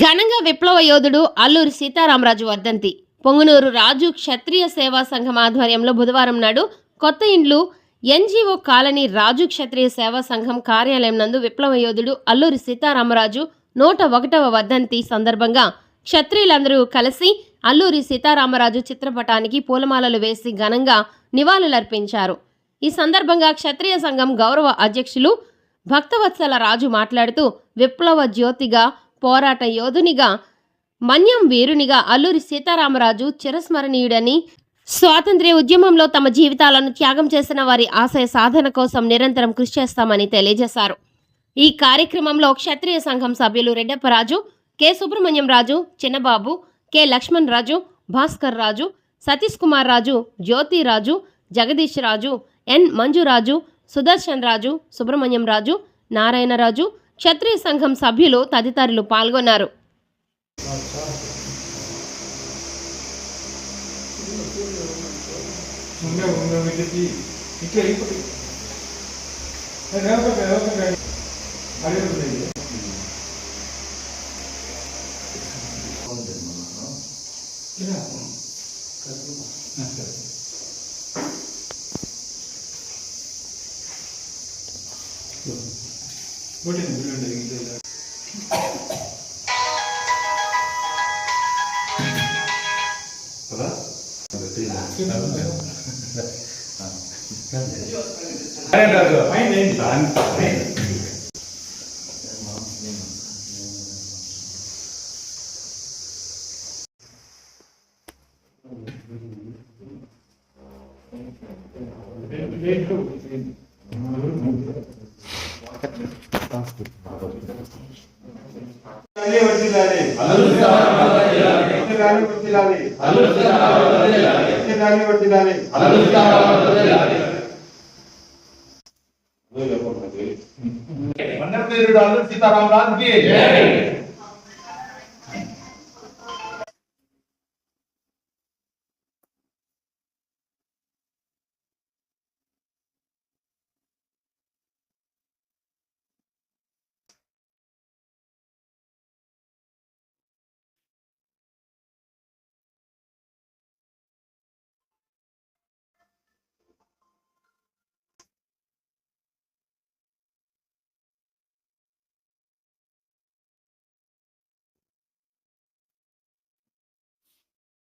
ఘనంగా విప్లవ యోధుడు అల్లూరి సీతారామరాజు వర్ధంతి. పొంగునూరు రాజు క్షత్రియ సేవా సంఘం ఆధ్వర్యంలో బుధవారం నాడు కొత్త ఇండ్లు ఎన్జీఓ కాలనీ రాజు క్షత్రియ సేవా సంఘం కార్యాలయం నందు విప్లవ యోధుడు అల్లూరి సీతారామరాజు నూట ఒకటవ వర్ధంతి సందర్భంగా క్షత్రియులందరూ కలిసి అల్లూరి సీతారామరాజు చిత్రపటానికి పూలమాలలు వేసి ఘనంగా నివాళులర్పించారు. ఈ సందర్భంగా క్షత్రియ సంఘం గౌరవ అధ్యక్షులు భక్తవత్సల రాజు మాట్లాడుతూ విప్లవ జ్యోతిగా పోరాట యోధునిగా మన్యం వీరునిగా అల్లూరి సీతారామరాజు చిరస్మరణీయుడని స్వాతంత్ర్య ఉద్యమంలో తమ జీవితాలను త్యాగం చేసిన వారి ఆశయ సాధన కోసం నిరంతరం కృషి చేస్తామని తెలియజేశారు. ఈ కార్యక్రమంలో క్షత్రియ సంఘం సభ్యులు Reddapparaju K. Subrahmanyam Raju Chinnababu K. Lakshman Raju Bhaskar Raju Satish Kumar Raju Jyothi Raju Jagadish Raju N. Manjuraju Sudarshan Raju Subrahmanyam Raju Narayanaraju Kshatriya సంఘం సభ్యులు తదితరులు పాల్గొన్నారు. 머리는 물려다 여기다. 봐봐. 그래가지고 my name is An. Thank you. ఇప్పుడు రేపటి రేపటి అడుగుతుంది వర్తిల్లాలి, వర్తిల్లాలి. వర్తిల్లాలి, వర్తిల్లాలి. వర్తిల్లాలి, వర్తిల్లాలి. వన్నపేరుడు అల్లు సీతారామరాజుకి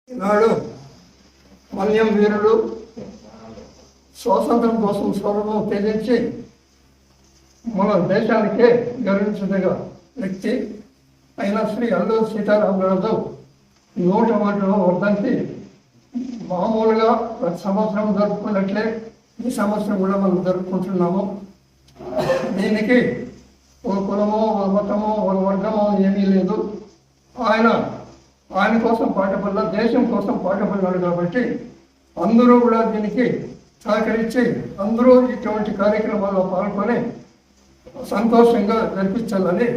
నాడు మన్యం వీరుడు స్వాతంత్రం కోసం స్వరం త్యజించి మన దేశానికే గర్వించదగ వ్యక్తి అయిన శ్రీ అల్లూరు సీతారామరాజు నూట మాటల వర్ధంతి. మామూలుగా ప్రతి సంవత్సరం జరుపుకున్నట్లే ఈ సంవత్సరం కూడా మనం జరుపుకుంటున్నాము. దీనికి ఒక కులమో ఓ మతమో ఓ వర్గమో ఏమీ లేదు. ఆయన ఆయన కోసం పాటుపడ్డ దేశం కోసం పాటుపడ్డాడు కాబట్టి అందరూ కూడా దీనికి సహకరించి అందరూ ఇటువంటి కార్యక్రమాల్లో పాల్గొని సంతోషంగా జరిపించాలని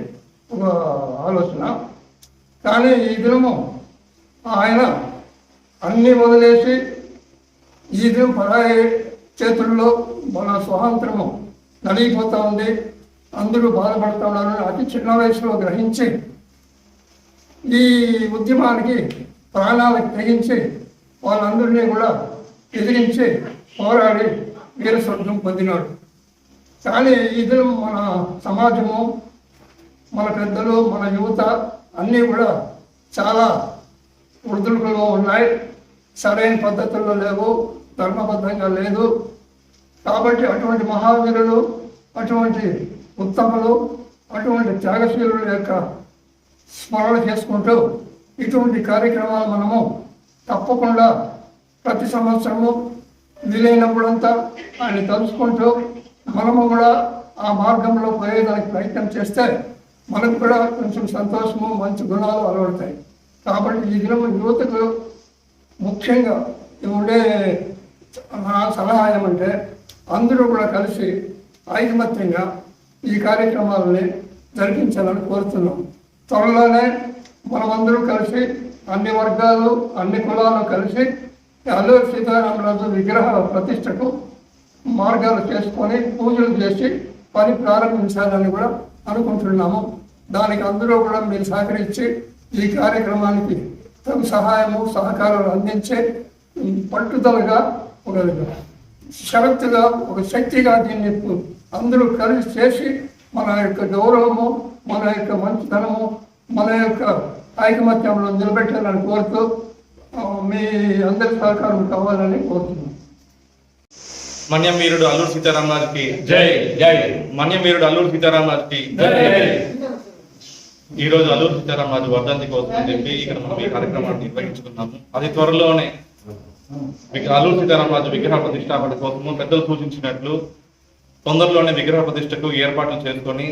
ఒక ఆలోచన. కానీ ఈ దినము ఆయన అన్నీ వదిలేసి ఈ దినం పరాయి చేతుల్లో మన స్వాతంత్రము నలిగిపోతూ ఉంది. అందరూ బాధపడుతూ ఉన్నారని అతి చిన్న వయసులో గ్రహించి ఈ ఉద్యమానికి ప్రాణాలు తెగించి వాళ్ళందరినీ కూడా ఎదిరించి పోరాడి వీర స్వర్గం పొందినాడు. కానీ ఇది మన సమాజము మన పెద్దలు మన యువత అన్నీ కూడా చాలా వృద్ధులుగా ఉన్నాయి. సరైన పద్ధతుల్లో లేవు ధర్మబద్ధంగా లేదు. కాబట్టి అటువంటి మహావీరులు అటువంటి ఉత్తములు అటువంటి త్యాగశీలుల యొక్క స్మరణ చేసుకుంటూ ఇటువంటి కార్యక్రమాలు మనము తప్పకుండా ప్రతి సంవత్సరము వీలైనప్పుడంతా ఆయన తలుచుకుంటూ మనము కూడా ఆ మార్గంలో పోయేదానికి ప్రయత్నం చేస్తే మనకు కూడా కొంచెం సంతోషము మంచి గుణాలు అలవడతాయి. కాబట్టి ఈ దినము యువతకు ముఖ్యంగా ఉండే నా సలహా ఏమంటే అందరూ కూడా కలిసి ఐకమత్యంగా ఈ కార్యక్రమాలని జరిపించాలని కోరుతున్నాం. త్వరలోనే మనమందరూ కలిసి అన్ని వర్గాలు అన్ని కులాలు కలిసి అల్లూరి సీతారామరాజు విగ్రహ ప్రతిష్టకు మార్గాలు చేసుకొని పూజలు చేసి పని ప్రారంభించాలని కూడా అనుకుంటున్నాము. దానికి అందరూ కూడా మీరు సహకరించి ఈ కార్యక్రమానికి తమ సహాయము సహకారాలు అందించే పట్టుదలగా ఒక షరతుగా ఒక శక్తిగా దీన్ని అందరూ కలిసి చేసి మన యొక్క గౌరవము మన యొక్క మంచితనము మన యొక్క ఐకమత్యంలో నిలబెట్టాలని కోరుతూ మీ అందరి సహకారం కావాలని కోరుతున్నాను మన్యం వీరుడు అల్లూరు సీతారామరాజుకి జై జై. మన్యం వీరుడు అల్లూరు సీతారామరాజుకి జై. ఈ రోజు అల్లూరు సీతారామరాజు వర్ధంతి కోసం అని చెప్పి ఇక్కడ మనం ఈ కార్యక్రమాన్ని నిర్వహించుకున్నాము. అది త్వరలోనే అల్లూరు సీతారామరాజు విగ్రహ ప్రతిష్టాపన కోసము పెద్దలు సూచించినట్లు తొందరలోనే విగ్రహ ప్రతిష్టకు ఏర్పాట్లు చేసుకొని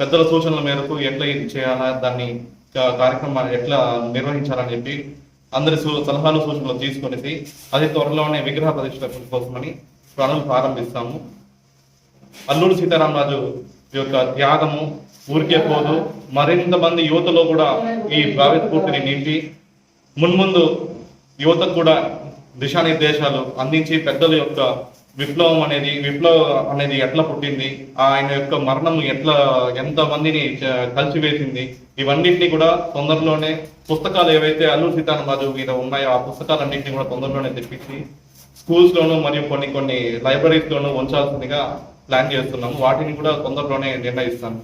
పెద్దల సూచనల మేరకు ఎట్లా ఇది చేయాలా దాన్ని కార్యక్రమాన్ని ఎట్లా నిర్వహించాలని చెప్పి అందరి సూ- సలహాలు సూచనలు తీసుకొనేసి అది త్వరలోనే విగ్రహ ప్రతిష్ట కోసమని ప్రాణులు ప్రారంభిస్తాము. అల్లూరు సీతారామరాజు యొక్క త్యాగము ఊరికే పోదు. మరింత మంది యువతలో కూడా ఈ భావి స్ఫూర్తిని నింపి మున్ముందు యువతకు కూడా దిశానిర్దేశాలు అందించి పెద్దల యొక్క విప్లవం అనేది విప్లవం అనేది ఎట్లా పుట్టింది? ఆయన యొక్క మరణం ఎట్లా ఎంత మందిని కలిసివేసింది? ఇవన్నింటినీ కూడా తొందరలోనే పుస్తకాలు ఏవైతే అల్లూరు సీతారామరాజు మీద ఉన్నాయో ఆ పుస్తకాలన్నింటినీ కూడా తొందరలోనే తెప్పించి స్కూల్స్ లోను మరియు కొన్ని కొన్ని లైబ్రరీస్ లోను ఉంచాల్సిందిగా ప్లాన్ చేస్తున్నాము. వాటిని కూడా తొందరలోనే నిర్ణయిస్తాము.